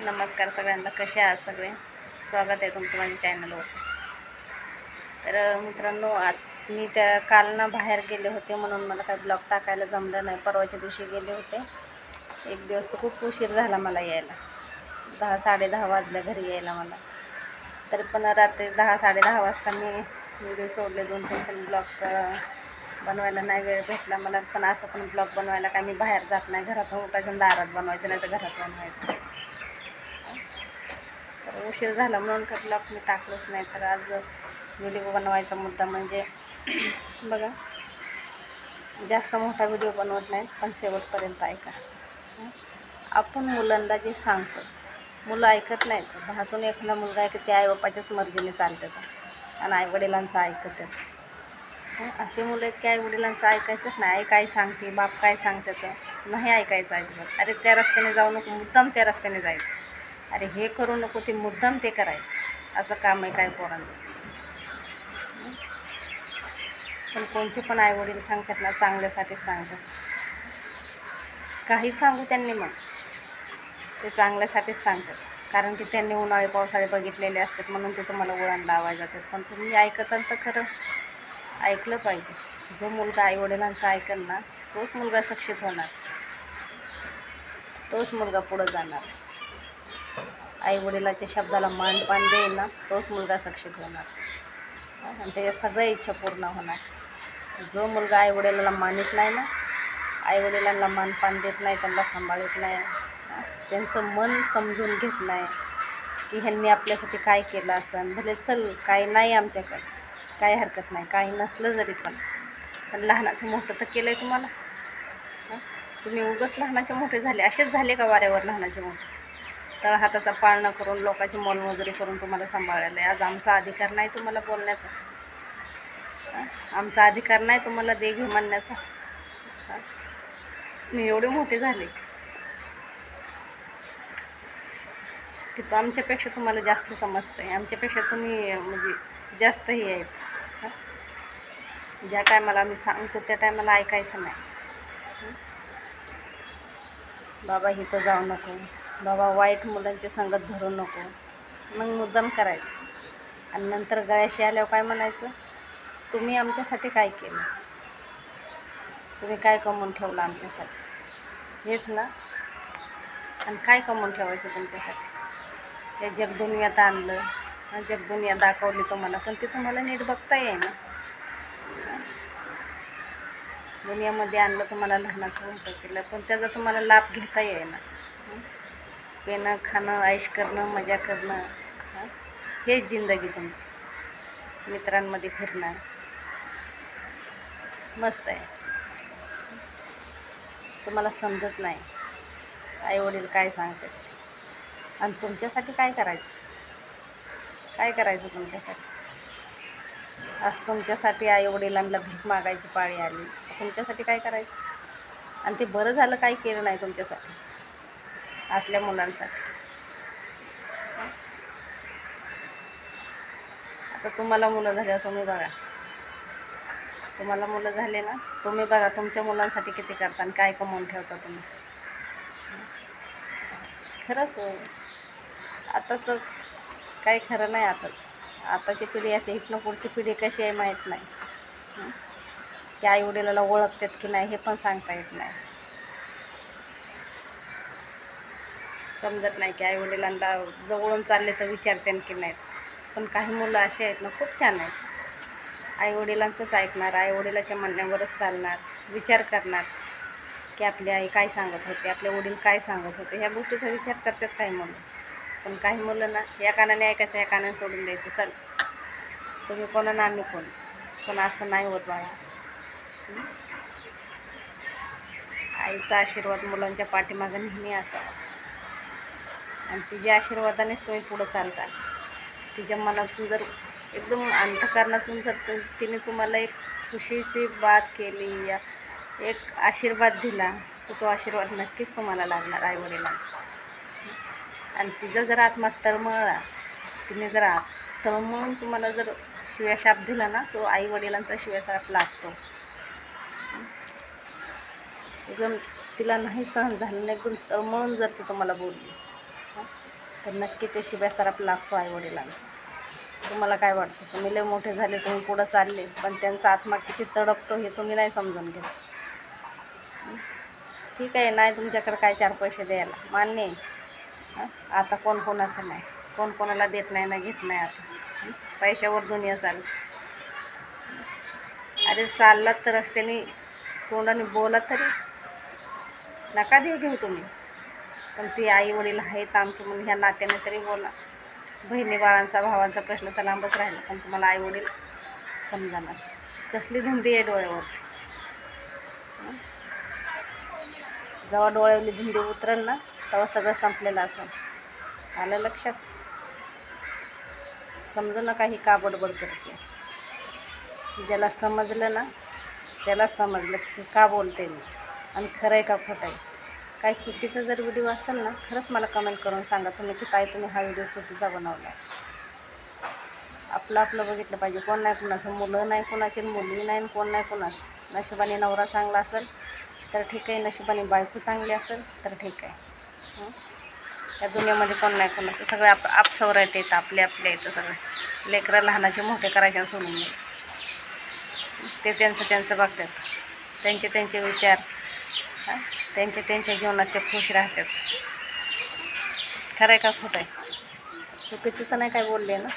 नमस्कार सगळ्यांना कसे आहात सगळे? स्वागत आहे तुमचं माझ्या चॅनलवर तर मित्रांनो आत मी त्या काल ना बाहेर गेले होते म्हणून मला काही ब्लॉग टाकायला जमलं नाही. परवाच्या दिवशी गेले होते. एक दिवस तर खूप उशीर झाला मला यायला. दहा साडेदहा वाजल्या घरी यायला मला. तरी पण रात्री दहा साडे दहा वाजता मी व्हिडिओ सोडले दोन तीन पण ब्लॉग बनवायला नाही वेळ भेटला मला. पण असं पण ब्लॉग बनवायला काय मी बाहेर जात नाही. घरातून उठायचं दारात बनवायचं नाही तर घरात बनवायचं. तर उशीर झाला म्हणून तर ब्लॉग मी टाकलंच नाही. तर आज व्हिडिओ बनवायचा मुद्दा म्हणजे बघा जास्त मोठा व्हिडिओ बनवत नाही पण शेवटपर्यंत ऐका. आपण मुलांना जे सांगतो मुलं ऐकत नाहीत दहातून एखादा मुलगा ऐकत की ते आईबापाच्याच मर्जीने चालतात आणि आईवडिलांचं ऐकतात हं? अशी मुलं आहेत की आईवडिलांचं ऐकायचंच नाही. आई काय सांगते बाप काय सांगतात नाही ऐकायचं अजिबात. अरे त्या रस्त्याने जाऊ नको मुद्दाम त्या रस्त्याने जायचं. अरे हे करू नको ते मुद्दाम ते करायचं. असं काम आहे काय पोरांचं? पण कोणचे पण आईवडील सांगतात ना चांगल्यासाठीच सांगतात. काही सांगू त्यांनी मग. ते चांगल्यासाठीच सांगतात. कारण की त्यांनी उन्हाळे पावसाळे बघितलेले असतात म्हणून ते तुम्हाला वळण लावायला जातात. पण तुम्ही ऐकताल तर खरं ऐकलं पाहिजे. जो मुलगा आईवडिलांचं ऐकल ना तोच मुलगा सक्षित होणार. तोच मुलगा पुढं जाणार. आईवडिलाच्या शब्दाला मानपान देईल ना तोच मुलगा शिक्षित होणार. आणि त्याच्या सगळ्या इच्छा पूर्ण होणार. जो मुलगा आईवडिलाला मानित नाही ना आईवडिलांना मानपान देत नाही त्यांना सांभाळत नाही त्यांचं मन समजून घेत नाही की ह्यांनी आपल्यासाठी काय केलं असं भले चल काय नाही आमच्याकडं काय हरकत नाही काही नसलं जरी पण. पण लहानाचं मोठं तर केलं आहे तुम्हाला तुम्ही उगच लहानाचे मोठे झाले. असेच झाले का वाऱ्यावर लहानाचे मोठे? तर हाताचा पाळणा करून लोकांची मोलमजुरी करून तुम्हाला सांभाळायला आहे आज आमचा अधिकार नाही तुम्हाला बोलण्याचा. आमचा अधिकार नाही तुम्हाला दे घे म्हणण्याचा. मी एवढे मोठे झाले. की तो आमच्यापेक्षा तुम्हाला जास्त समजतं आहे आमच्यापेक्षा तुम्ही म्हणजे जास्त हे? आहेत ज्या टायमाला आम्ही सांगतो त्या टायमाला ऐकायचं नाही. बाबा इथं जाऊ नको. बाबा वाईट मुलांची संगत धरू नको. मग मुद्दाम करायचं. आणि नंतर गळ्याशी आल्यावर काय म्हणायचं? तुम्ही आमच्यासाठी काय केलं? तुम्ही काय कमवून ठेवलं आमच्यासाठी? हेच ना. आणि काय कमवून ठेवायचं तुमच्यासाठी? हे जगदुनियात आणलं. आणि जगदुनिया दाखवली तुम्हाला. पण ते तुम्हाला नीट बघता येईना. दुनियामध्ये आणलं तुम्हाला लहानाचं होतं केलं पण त्याचा तुम्हाला लाभ घेता येईना. पिणं खाणं ऐश करणं मजा करणं हां? हेच जिंदगी तुमची. मित्रांमध्ये फिरणं मस्त आहे. तुम्हाला समजत नाही. आईवडील काय सांगतात? आणि तुमच्यासाठी काय करायचं? काय करायचं तुमच्यासाठी? आज तुमच्यासाठी आईवडिलांना भीक मागायची पाळी आली. तुमच्यासाठी काय करायचं? आणि ते बरं झालं काही केलं नाही तुमच्यासाठी? असल्या मुलांसाठी. आता तुम्हाला मुलं झाल्यावर तुम्ही बघा. तुम्हाला मुलं झाले ना तुम्ही बघा तुमच्या मुलांसाठी किती करता आणि काय कमवून ठेवता तुम्ही. खरंच हो. आताच काही खरं नाही आताच. आताची पिढी असे इथनं पुढची पिढी कशी आहे माहीत नाही. त्या की आईवडिलाला ओळखतात की नाही हे पण सांगता येत नाही. समजत नाही की आईवडिलांना जवळून चालले तर विचारते की नाहीत. पण काही मुलं असे आहेत ना खूप छान आहेत. आईवडिलांचंच ऐकणार आईवडिलाच्या म्हणण्यावरच चालणार विचार करणार की आपली आई काय सांगत होते आपले वडील काय सांगत होते ह्या गोष्टीचा विचार करतात काही मुलं. पण काही मुलं ना या कानाने ऐकायचं या कानाने सोडून द्यायचं चल. तुम्ही कोणा ना आम्ही कोण? पण असं नाही होत बाळा. आईचा आशीर्वाद मुलांच्या पाठीमागं नेहमी असावा. आणि तिच्या आशीर्वादानेच तुम्ही पुढं चालता तिच्या मनातून जर एकदम अंतकरणातून जर तिने तुम्हाला एक खुशीची बात केली या एक आशीर्वाद दिला तर तो आशीर्वाद नक्कीच तुम्हाला लागणार आई वडिलांचा आणि तिचा जर आत्मा तळमळला तिने जर आत तळमळून तुम्हाला जर शिव्याशाप दिला ना तो आई वडिलांचा शिव्याशाप लागतो. एकदम तिला नाही सहन झालं नाही एकदम तळमळून जर ती तुम्हाला बोलली. तर नक्की ते शिब्या सराप लागतो आईवडिलांचा. तुम्हाला काय वाटतं? तुम्ही लय मोठे झाले तुम्ही पुढं चालले पण त्यांचा आत्मा किती तडपतो हे तुम्ही नाही समजून घेत. ठीक आहे नाही तुमच्याकडे काय चार पैसे द्यायला? मान्य आहे. आता कोण कोणाचं नाही. कोण कोणाला देत नाही ना घेत नाही आता. पैशावर दुनिया चालली. अरे चाललात तर रस्त्याने तोंडाने बोला तरी. नका देऊ घेऊ तुम्ही. पण ती आई वडील आहेत आमचे म्हणून ह्या नात्याने तरी बोला. बहिणी बाळांचा भावांचा प्रश्न तर लांबच राहिला पण तुम्हाला आई वडील समजाणार. कसली धुंदी आहे डोळ्यावर? जेव्हा डोळ्यावरली धुंदी उतरेल ना तेव्हा सगळं संपलेलं असेल आलं लक्षात? समजू नका ही का बडबड करते. ज्याला समजलं ना त्याला समजलं का बोलते मी? आणि खरं आहे का खोटं आहे? काय चुकीचा जर व्हिडिओ असेल ना खरंच मला कमेंट करून सांगा. तुम्ही की ताई तुम्ही हा व्हिडिओ चुकीचा बनवला आपलं आपलं बघितलं पाहिजे. कोण नाही कुणाचं मुलं नाही कोणाची मुली नाही आणि कोण नाही कोणाचं. नशिबाने नवरा चांगला असेल तर ठीक आहे. नशिबाने बायको चांगली असेल तर ठीक आहे. या दुनियामध्ये कोण नाही कोणाचं. सगळे आप आपसवर येतं आपले आपले येतं सगळे. लेकरं लहानाचे मोठे करायचे आणि सोडून द्यायचे. ते त्यांचं त्यांचं बघतात. त्यांचे त्यांचे विचार. हा? त्यांच्या त्यांच्या जीवनात ते खुश राहतात खरं आहे का खोटं आहे चुकीचं तर नाही काय बोलले ना